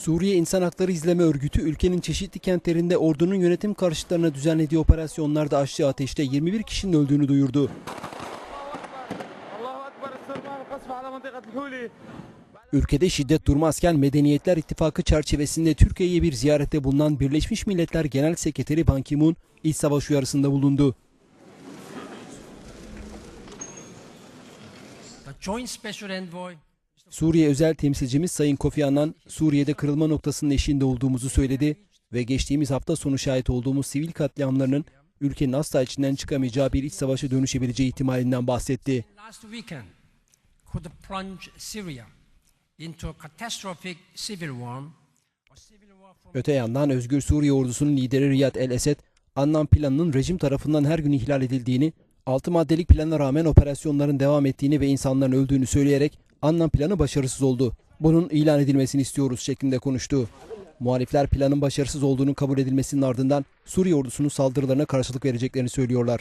Suriye İnsan Hakları İzleme Örgütü ülkenin çeşitli kentlerinde ordunun yönetim karşıtlarına düzenlediği operasyonlarda açtığı ateşte 21 kişinin öldüğünü duyurdu. Ülkede şiddet durmazken Medeniyetler İttifakı çerçevesinde Türkiye'ye bir ziyarette bulunan Birleşmiş Milletler Genel Sekreteri Ban Ki-moon iç savaş uyarısında bulundu. Joint Special Envoy Suriye özel temsilcimiz Sayın Kofi Annan, Suriye'de kırılma noktasının eşiğinde olduğumuzu söyledi ve geçtiğimiz hafta sonu şahit olduğumuz sivil katliamlarının ülkenin asla içinden çıkamayacağı bir iç savaşa dönüşebileceği ihtimalinden bahsetti. Öte yandan Özgür Suriye ordusunun lideri Riyad El Esed, Annan planının rejim tarafından her gün ihlal edildiğini, 6 maddelik plana rağmen operasyonların devam ettiğini ve insanların öldüğünü söyleyerek Annan planı başarısız oldu. Bunun ilan edilmesini istiyoruz şeklinde konuştu. Muhalifler planın başarısız olduğunu kabul edilmesinin ardından Suriye ordusunun saldırılarına karşılık vereceklerini söylüyorlar.